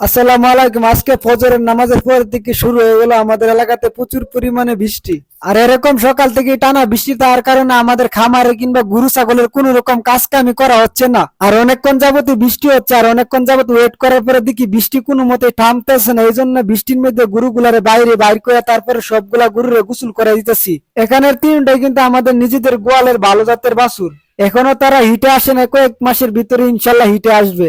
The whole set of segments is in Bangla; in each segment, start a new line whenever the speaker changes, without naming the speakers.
আসসালামু আলাইকুম। আজকে ফজরের নামাজের পর থেকে শুরু হয়ে গেল। আমাদের এলাকাতে প্রচুর পরিমাণে বৃষ্টি। আর এরকম সকাল থেকে টানা বৃষ্টি তার কারণে আমাদের খামারে কিংবা গরু, ছাগলের কোন রকম কাজ কামি করা হচ্ছে না। আর অনেকক্ষণ যাবতীয় বৃষ্টি হচ্ছে। আর অনেকক্ষণ যাবত ওয়েট করার পরে দেখি বৃষ্টি কোনো মতে থামতেছে না। এই জন্য বৃষ্টির মধ্যে গরুগুলারে বাইরে বাইর করে তারপরে সবগুলা গরুরে গোসল করে দিতেছি। এখানের তিনটাই কিন্তু আমাদের নিজেদের গোয়ালের ভালো জাতের বাছুর। এখনও তারা হিটে আসে না। কয়েক মাসের ভিতরে ইনশাল্লাহ হিটে আসবে।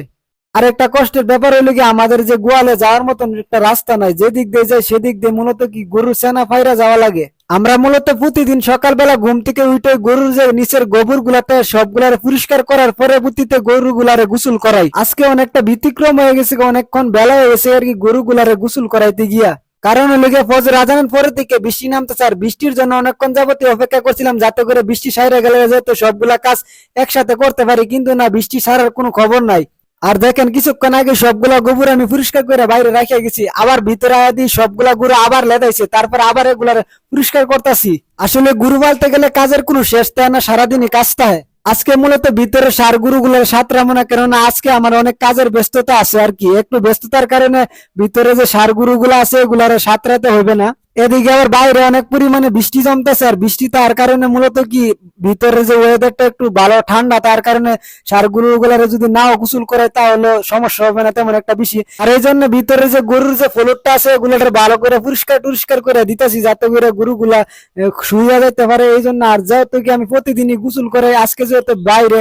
আর একটা কষ্টের ব্যাপার হইল কি, আমাদের যে গোয়ালে যাওয়ার মতন একটা রাস্তা নাই যেদিক দিয়ে যায় সেদিক দিয়ে মূলত কি গরু সেনা ফাইরা যাওয়া লাগে। আমরা মূলত প্রতিদিন সকালবেলা ঘুম থেকে উঠে গরুর যে নিচের গোবর গুলাতে সবগুলারে পরিষ্কার করার পরবর্তীতে গরু গুলারে গোসল করাই। আজকে অনেকটা ব্যতিক্রম হয়ে গেছে, অনেকক্ষণ বেলা হয়ে গেছে, আর কি গরু গুলারে গোসল করাইতে গিয়া। কারণ হলো গিয়ে ফজর আজানের পরে থেকে বৃষ্টি নামতে আর বৃষ্টির জন্য অনেকক্ষণ যাবতীয় অপেক্ষা করছিলাম, যাতে করে বৃষ্টি সাইরে গেলে যেহেতু সবগুলা কাজ একসাথে করতে পারি, কিন্তু না, বৃষ্টি সারার কোনো খবর নাই। আর দেখেন কিছুক্ষণ আগে সবগুলা গোবর আমি পরিষ্কার করে বাইরে রাখে গেছি, আবার ভিতরে আয়া দিয়ে সবগুলা গুরু আবার লেদাইছে, তারপর আবার এগুলার পরিষ্কার করতেছি। আসলে গুরু বালতে গেলে কাজের কোনো শেষ থাকে না, সারাদিনই কাজ থাকে আজকে মূলত ভিতরে সার গুরুগুলোর সাতরা মনে কেননা আজকে আমার অনেক কাজের ব্যস্ততা আছে আর কি। একটু ব্যস্ততার কারণে ভিতরে যে সার গুরুগুলো আছে, এগুলার সাঁতরাতে হবে না। এদিকে আবার বাইরে অনেক পরিমাণে বৃষ্টি জমতেছে, আর বৃষ্টি তার কারণে মূলত কি, ভিতরে যে ওয়েদারটা একটু ভালো, ঠান্ডা, তার কারণে সার গরুগুলারে যদি নাও গোসল করে তাহলে সমস্যা হবে না, তেমন একটা বেশি। আর এই জন্য ভিতরে যে গরুর যে ফলটটা আছে ওগুলার ভালো করে পরিষ্কার টরিষ্কার করে দিতেছি, যাতে করে গরুগুলা শুয়ে যেতে পারে। এই জন্য আর যেহেতু কি আমি প্রতিদিনই গোসল করে, আজকে যেহেতু বাইরে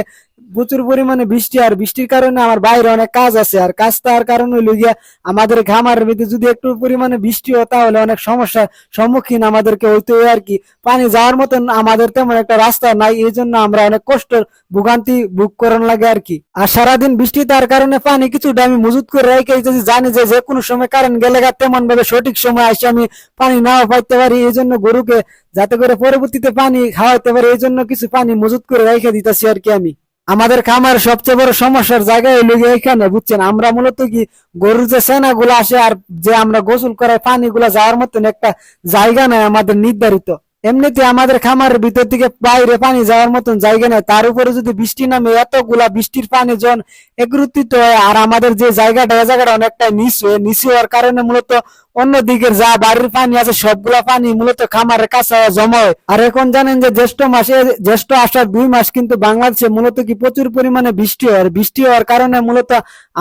প্রচুর পরিমাণে বৃষ্টি আর বৃষ্টির কারণে আমার বাইরে অনেক কাজ আছে। আর কাজ তার কারণ হইল গিয়া আমাদের খামারের ভিতরে যদি একটু পরিমাণে বৃষ্টি হয় তাহলে অনেক সমস্যার সম্মুখীন আমাদেরকে হইতে হয় আর কি। পানি যাওয়ার মতন আমাদের তেমন একটা রাস্তা নাই, এই জন্য আমরা অনেক কষ্টের ভোগান্তি ভোগ করান লাগে আর কি। আর সারাদিন বৃষ্টি তার কারণে পানি কিছুটা আমি মজুত করে রেখে যদি জানি যে যে কোনো সময় কারেন্ট গেলে তেমন ভাবে সঠিক সময় আসে আমি পানি নাও পাইতে পারি, এই জন্য গরুকে যাতে করে পরবর্তীতে পানি খাওয়াইতে পারি, এই জন্য কিছু পানি মজুত করে রেখে দিতেছি আর কি আমি। আমাদের খামার সবচেয়ে বড় সমস্যার জায়গা হইল এখানে, বুঝছেন? আমরা মূলত কি গরুর যে সেনা গুলো আসে আর যে আমরা গোসল করাই পানি গুলা যাওয়ার মতন একটা জায়গা নাই আমাদের নির্ধারিত। এমনিতে আমাদের খামারের ভিতর থেকে বাইরে পানি যাওয়ার মতন জায়গা নেই। তার উপরে যদি বৃষ্টি নামে, এতগুলা বৃষ্টির পানি জন একত্রিত হয়, আর আমাদের যে জায়গাটা এই জায়গাটা অনেকটা নিচু। নিচু হওয়ার কারণে মূলত অন্য দিকের যা বাড়ির পানি আছে, সবগুলা পানি মূলত খামারের কাছে জমায় আর এখন জানেন যে জ্যৈষ্ঠ মাসে, জ্যৈষ্ঠ আসার দুই মাস কিন্তু বাংলাদেশে মূলত কি প্রচুর পরিমাণে বৃষ্টি হয়। বৃষ্টি হওয়ার কারণে মূলত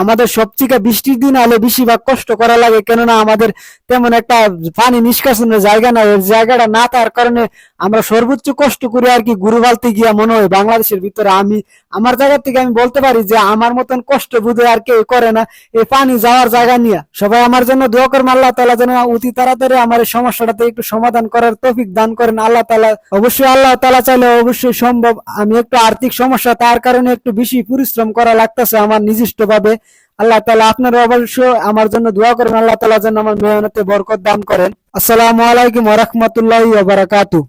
আমাদের সবথেকে বৃষ্টির দিন হলে বেশিরভাগ কষ্ট করা লাগে। কেননা আমাদের তেমন একটা পানি নিষ্কাশনের জায়গা নাই। ওই জায়গাটা না থাকার কারণে আমরা সর্বোচ্চ কষ্ট করে আর কি গুরু বালতে গিয়া মনে হয় বাংলাদেশের ভিতরে। আমি, আমার জায়গা থেকে আমি বলতে পারি যে আমার মতন কষ্ট বুঝে আর কেউ করে না। এই পানি যাওয়ার জায়গা নিয়ে। সবাই আমার জন্য দোয়া করবেন, আল্লাহ তালা যেন অতি তাড়াতাড়ি আমার সমস্যাটাতে একটু সমাধান করার তৌফিক দান করেন। আল্লাহ তালা অবশ্যই আল্লাহ তালা চাইলে অবশ্যই সম্ভব। আমি একটু আর্থিক সমস্যা, তার কারণে একটু বেশি পরিশ্রম করা লাগতেছে আমার নিজস্ব ভাবে আল্লাহ তালা আপনারা অবশ্যই আমার জন্য দোয়া করেন আল্লাহ তালা যেন আমার মেহনতে বরকত দান করেন। আসসালামু আলাইকুম ওরহমতুল্লাহ বারাকাতু